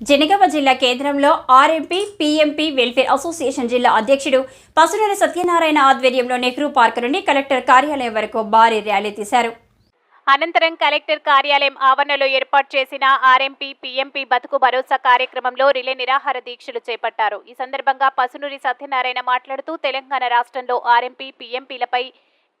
జనగామ జిల్లా కేంద్రంలో RMP PMP welfare association జిల్లా అధ్యక్షుడు పసునూరి సత్యనారాయణ ఆధ్వర్యంలో నెహ్రూ పార్క్ నుండి కలెక్టర్ కార్యాలయం వరకు భారీ ర్యాలీ తీశారు. అనంతరం కలెక్టర్ కార్యాలయం ఆవరణలో ఏర్పాటు చేసిన ఆర్ఎంపీ పీఎంపీ బతుకు భరోసా కార్యక్రమంలో రిలే నిరాహార దీక్షలు చేపట్టారు. ఈ సందర్భంగా పసునూరి సత్యనారాయణ మాట్లాడుతూ తెలంగాణ రాష్ట్రంలో ఆర్ఎంపీ పీఎంపీలపై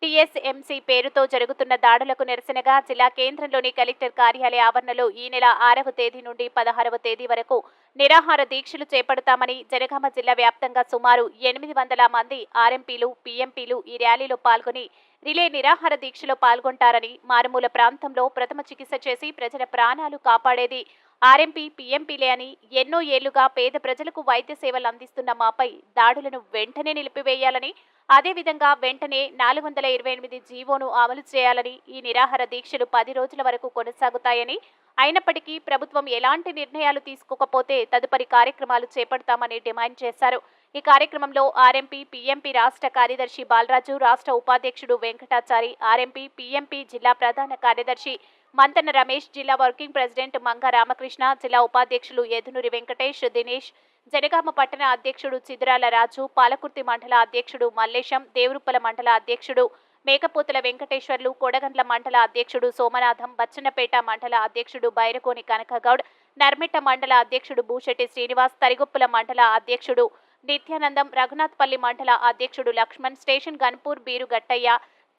టీఎస్ఎంసీ పేరుతో జరుగుతున్న దాడులకు నిరసనగా జిల్లా కేంద్రంలోని కలెక్టర్ కార్యాలయ ఆవరణలో ఈ నెల ఆరవ తేదీ నుండి పదహారవ తేదీ వరకు నిరాహార దీక్షలు చేపడతామని జనగామ జిల్లా వ్యాప్తంగా సుమారు ఎనిమిది వందల మంది ఆర్ఎంపీలు పీఎంపీలు ఈ ర్యాలీలో పాల్గొని రిలే నిరాహార దీక్షలో పాల్గొంటారని మారుమూల ప్రాంతంలో ప్రథమ చికిత్స చేసి ప్రజల ప్రాణాలు కాపాడేది ఆర్ఎంపీ పీఎంపీలే అని ఎన్నో ఏళ్ళుగా పేద ప్రజలకు వైద్య సేవలు అందిస్తున్న మాపై దాడులను వెంటనే నిలిపివేయాలని అదేవిధంగా వెంటనే నాలుగు వందల ఇరవై ఎనిమిది జీవోను అమలు చేయాలని ఈ నిరాహార దీక్షలు పది రోజుల వరకు కొనసాగుతాయని అయినప్పటికీ ప్రభుత్వం ఎలాంటి నిర్ణయాలు తీసుకోకపోతే తదుపరి కార్యక్రమాలు చేపడతామని డిమాండ్ చేశారు. ఈ కార్యక్రమంలో ఆర్ఎంపీ పీఎంపీ రాష్ట్ర కార్యదర్శి బాలరాజు రాష్ట్ర ఉపాధ్యక్షుడు వెంకటాచారి ఆర్ఎంపీ పీఎంపీ జిల్లా ప్రధాన కార్యదర్శి మంతన రమేష్ జిల్లా వర్కింగ్ ప్రెసిడెంట్ మంగ రామకృష్ణ జిల్లా ఉపాధ్యక్షులు యదునూరి వెంకటేష్ దినేష్ జనగామ పట్టణ అధ్యక్షుడు చిదురాల రాజు పాలకుర్తి మండల అధ్యక్షుడు మల్లేశం దేవరుప్పల మండల అధ్యక్షుడు మేకపోతుల వెంకటేశ్వర్లు కొడగండ్ల మండల అధ్యక్షుడు సోమనాథం బచ్చన్నపేట మండల అధ్యక్షుడు బైరకోని కనకగౌడ్ నర్మిట్ట మండల అధ్యక్షుడు భూషెట్టి శ్రీనివాస్ తరిగొప్పుల మండల అధ్యక్షుడు నిత్యానందం రఘునాథ్పల్లి మండల అధ్యక్షుడు లక్ష్మణ్ స్టేషన్ గన్పూర్ బీరు గట్టయ్య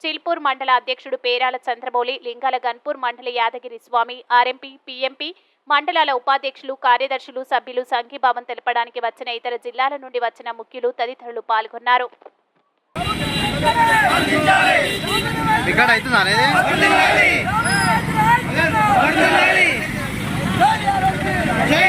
చిల్పూర్ మండల అధ్యక్షుడు పేరాల చంద్రమౌళి లింగాల గన్పూర్ మండల యాదగిరి స్వామి ఆర్ఎంపీ పీఎంపీ మండలాల ఉపాధ్యక్షులు కార్యదర్శులు సభ్యులు సంఘీభావం తెలపడానికి వచ్చిన ఇతర జిల్లాల నుండి వచ్చిన ముఖ్యులు తదితరులు పాల్గొన్నారు. రికార్డ్